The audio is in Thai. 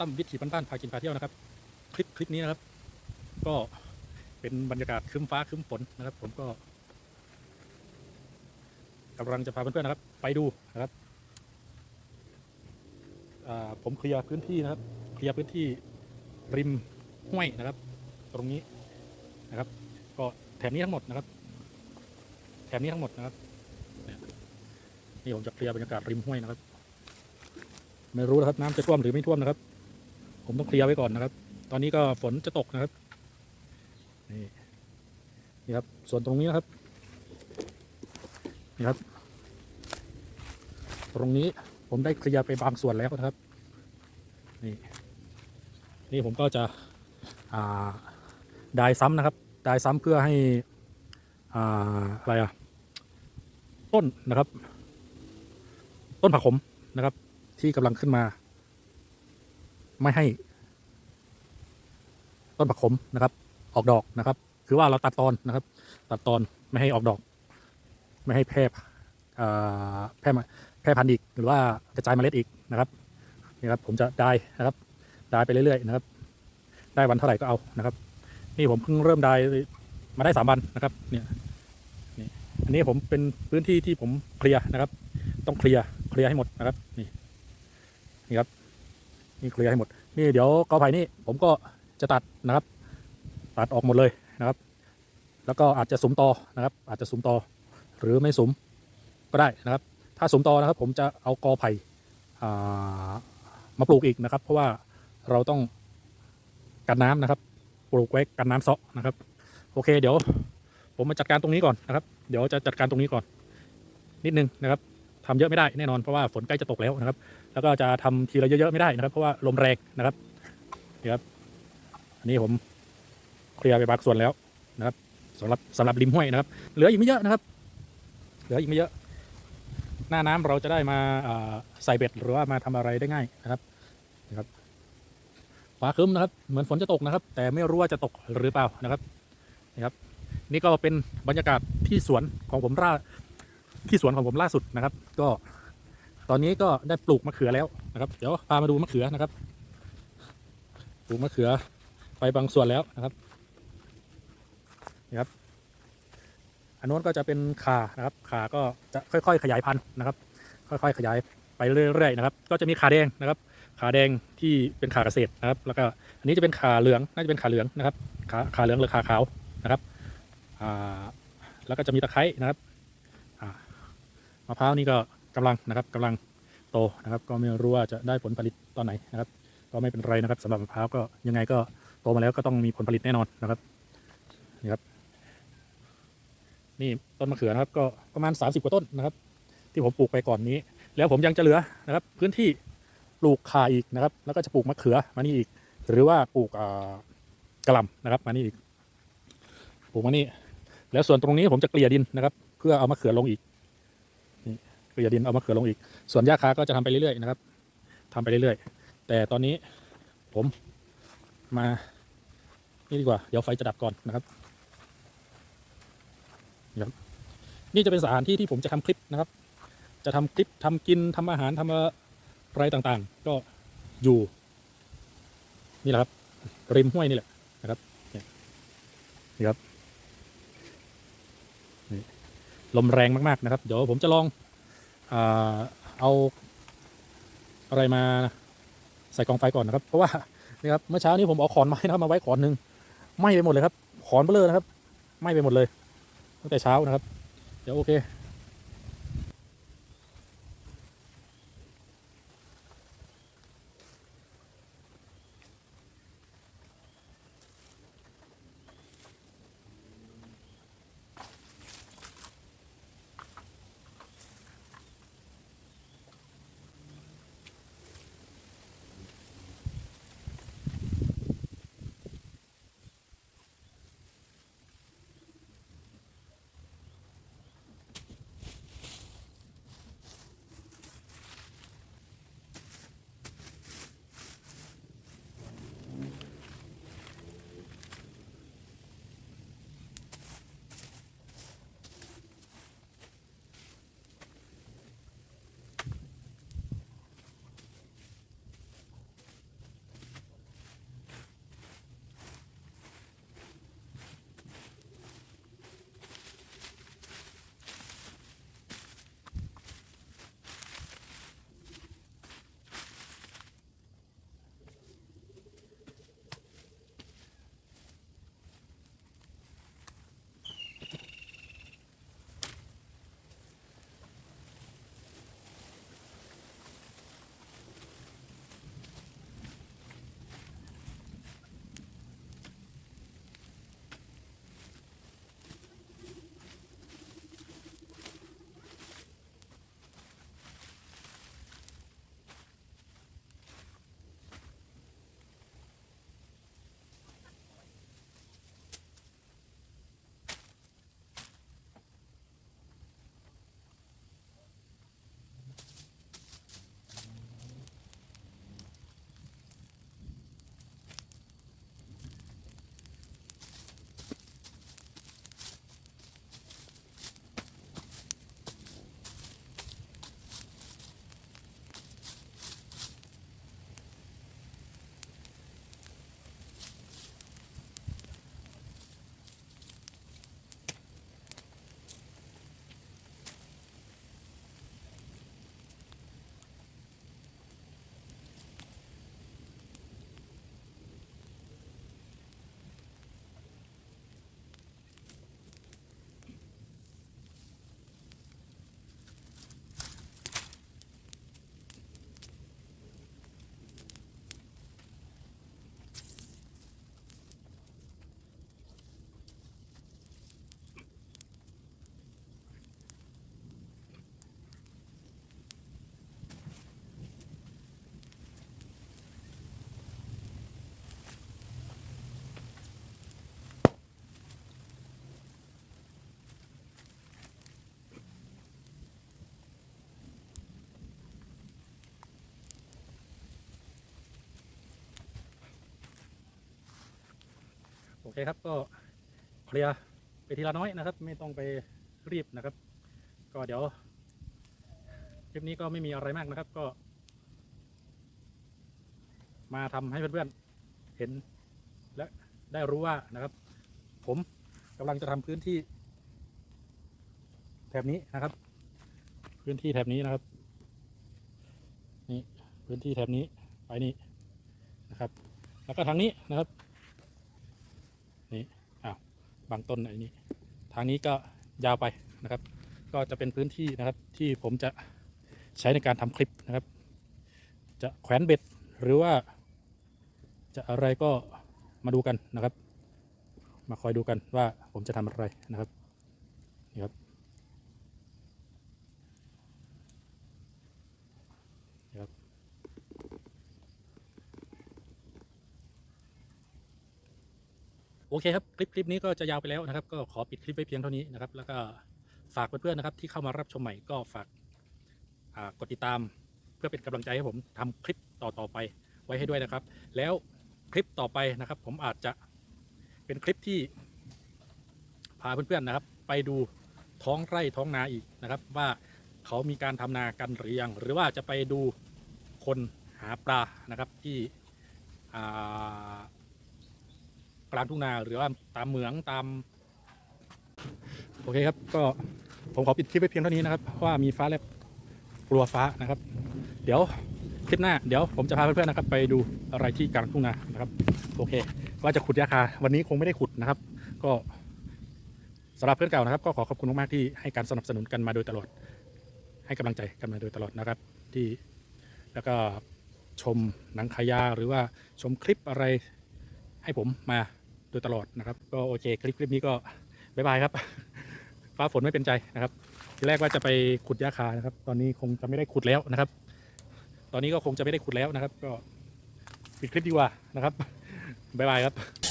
ตั้มวิถีบ้านๆพากินพาเที่ยวนะครับ คลิปคลิปนี้นะครับ ก็เป็นบรรยากาศครึ้มฟ้าครึ้มฝนนะครับ ผมก็กำลังจะพาเพื่อนๆนะครับ ไปดูนะครับผมเคลียร์พื้นที่นะครับ เคลียร์พื้นที่ริมห้วยนะครับ ตรงนี้นะครับ ก็แถบนี้ทั้งหมดนะครับ แถบนี้ทั้งหมดนะครับนี่ยนี่ผมจะเคลียร์บรรยากาศริมห้วยนะครับ ไม่รู้นะครับ น้ำจะท่วมหรือไม่ท่วมนะครับ ผมต้องเคลียร์ไว้ก่อนนะครับ ตอนนี้ก็ฝนจะตกนะครับ นี่นี่ครับ ส่วนตรงนี้นะครับ นี่ครับ ตรงนี้ผมได้เคลียร์ไปบางส่วนแล้วนะครับ นี่ นี่ผมก็จะดายซ้ำนะครับดายซ้ำเพื่อให้อ่าอะไรอะต้นนะครับ ต้นผักขมนะครับ ที่กำลังขึ้นมา ไม่ให้ ต้นผักขมนะครับ ออกดอกนะครับ คือว่าเราตัดตอนนะครับ ตัดตอนไม่ให้ออกดอก ไม่ให้แพร่แพร่แพร่พันธุ์อีก หรือว่ากระจายเมล็ดอีกนะครับนี่ครับ ผมจะได้นะครับได้ไปเรื่อยๆนะครับ ได้วันเท่าไหร่ก็เอานะครับ นี่ผมเพิ่งเริ่มได้มาได้สามวันนะครับ เนี่ยนี่อันนี้ผมเป็นพื้นที่ที่ผมเคลียร์นะครับ ต้องเคลียร์เคลียร์ให้หมดนะครับ นี่นี่ครับนี่เคลียร์ให้หมด นี่เดี๋ยวกอไผ่นี่ผมก็ จะตัดนะครับ ตัดออกหมดเลยนะครับ แล้วก็อาจจะสุมตอนะครับ อาจจะสุมตอหรือไม่สุมก็ได้นะครับ ถ้าสุมตอนะครับ ผมจะเอากอไผ่มาปลูกอีกนะครับ เพราะว่าเราต้องกันน้ำนะครับ ปลูกไว้กันน้ำเซาะนะครับ โอเค เดี๋ยว ผมมาจัดการตรงนี้ก่อนนะครับ เดี๋ยวจะจัดการตรงนี้ก่อน นิดนึงนะครับทำเยอะไม่ได้แน่นอนเพราะว่าฝนใกล้จะตกแล้วนะครับ แล้วก็จะทำทีละเยอะๆไม่ได้นะครับ เพราะว่าลมแรงนะครับนี่ครับ อันนี้ผมเคลียร์ไปบางส่วนแล้วนะครับสำหรับสำหรับริมห้วยนะครับ เหลืออีกไม่เยอะนะครับ เหลืออีกไม่เยอะ หน้าน้ำเราจะได้มาใส่เบ็ดหรือว่ามาทำอะไรได้ง่ายนะครับนะครับฟ้าครึ้มนะครับ เหมือนฝนจะตกนะครับ แต่ไม่รู้ว่าจะตกหรือเปล่านะครับนะครับ นี่ก็เป็นบรรยากาศที่สวนของผมล่าที่สวนของผมล่าสุดนะครับ ก็ตอนนี้ก็ได้ปลูกมะเขือแล้วนะครับ เดี๋ยวพามาดูมะเขือนะครับ ปลูกมะเขือ ไปบางส่วนแล้วนะครับนี่ครับอันนู้นก็จะเป็นขานะครับ ขาก็จะค่อย ๆ ขยายพันธุ์นะครับ ค่อย ๆ ขยายไปเรื่อยๆนะครับ ก็จะมีขาแดงนะครับ ขาแดงที่เป็นขาเกษตรนะครับ แล้วก็อันนี้จะเป็นขาเหลืองน่าจะเป็นขาเหลืองนะครับ ขาขาเหลืองหรือขาขาวนะครับอ่าแล้วก็จะมีตะไคร้นะครับอ่ามะพร้าวนี่ก็กำลังนะครับกำลังโตนะครับ ก็ไม่รู้ว่าจะได้ผลผลิตตอนไหนนะครับ ก็ไม่เป็นไรนะครับสำหรับมะพร้าวก็ยังไงก็ โตมาแล้วก็ต้องมีผลผลิตแน่นอนนะครับนี่ครับนี่ต้นมะเขือนะครับก็ประมาณ 30 กว่าต้นนะครับ ที่ผมปลูกไปก่อนนี้ แล้วผมยังจะเหลือนะครับ พื้นที่ปลูกข่าอีกนะครับ แล้วก็จะปลูกมะเขือมานี่อีก หรือว่าปลูกกระลำนะครับมานี่อีกปลูกมานี่แล้วส่วนตรงนี้ผมจะเกลี่ยดินนะครับ เพื่อเอามะเขือลงอีกนี่เกลี่ยดินเอามะเขือลงอีก ส่วนหญ้าคาก็จะทำไปเรื่อยๆนะครับทำไปเรื่อยๆ แต่ตอนนี้ผม มา นี่ดีกว่า เดี๋ยวไฟจะดับก่อนนะครับนี่จะเป็นสถานที่ที่ผมจะทำคลิปนะครับ จะทำคลิปทำกินทำอาหารทำอะไรต่างๆ ก็อยู่ นี่แหละครับ ริมห้วยนี่แหละนะครับนี่ครับลมแรงมากๆนะครับ เดี๋ยวผมจะลองเอาอะไรมาใส่กองไฟก่อนนะครับ เพราะว่า นี่ครับเมื่อเช้านี้ผมเอาขอนไม้นะครับมาไว้ขอนหนึ่งไหม้ไปหมดเลยครับ ขอนเบลอนะครับไหม้ไปหมดเลยตั้งแต่เช้านะครับ เดี๋ยวโอเค โอเคครับก็เคลียร์ไปทีละน้อยนะครับ ไม่ต้องไปรีบนะครับ ก็เดี๋ยวคลิปนี้ก็ไม่มีอะไรมากนะครับก็ มาทำให้เพื่อนๆเห็นและได้รู้ว่านะครับ ผมกำลังจะทำพื้นที่ แถบนี้นะครับ พื้นที่แถบนี้นะครับ นี่พื้นที่แถบนี้ไปนี่นะครับ แล้วก็ทางนี้นะครับ บางต้นไอ้นี้ ทางนี้ก็ยาวไปนะครับ ก็จะเป็นพื้นที่นะครับที่ผมจะใช้ในการทำคลิปนะครับ จะแขวนเบ็ดหรือว่าจะอะไรก็มาดูกันนะครับ มาคอยดูกันว่าผมจะทำอะไรนะครับนี่ครับนี่ครับ โอเคครับ คลิปคลิปนี้ก็จะยาวไปแล้วนะครับ ก็ขอปิดคลิปไว้เพียงเท่านี้นะครับ แล้วก็ฝากเพื่อนๆนะครับ ที่เข้ามารับชมใหม่ก็ฝากกดติดตามเพื่อเป็นกำลังใจให้ผมทำคลิปต่อๆไปไว้ให้ด้วยนะครับ แล้วคลิปต่อไปนะครับ ผมอาจจะเป็นคลิปที่พาเพื่อนๆนะครับ ไปดูท้องไร่ท้องนาอีกนะครับ ว่าเขามีการทำนากันหรือยัง หรือว่าจะไปดูคนหาปลานะครับที่อ่า กลางทุ่งนาหรือว่าตามเหมืองตามโอเคครับก็ผมขอปิดคลิปไปเพียงเท่านี้นะครับเพราะว่ามีฟ้าแลบกลัวฟ้านะครับ เดี๋ยวคลิปหน้าเดี๋ยวผมจะพาเพื่อนๆนะครับ ไปดูอะไรที่กลางทุ่งนานะครับโอเค ว่าจะขุดยาคาวันนี้คงไม่ได้ขุดนะครับ ก็สำหรับเพื่อนเก่านะครับ ก็ขอขอบคุณมากๆที่ให้การสนับสนุนกันมาโดยตลอด ให้กำลังใจกันมาโดยตลอดนะครับที่แล้วก็ชมหนังขายาหรือว่าชมคลิปอะไรให้ผมมา โดยตลอดนะครับ ก็โอเคคลิปคลิปนี้ก็บายบายครับ ฟ้าฝนไม่เป็นใจนะครับ ทีแรกว่าจะไปขุดยาคานะครับ ตอนนี้คงจะไม่ได้ขุดแล้วนะครับ ตอนนี้ก็คงจะไม่ได้ขุดแล้วนะครับ ก็ปิดคลิปดีกว่านะครับบายบายครับ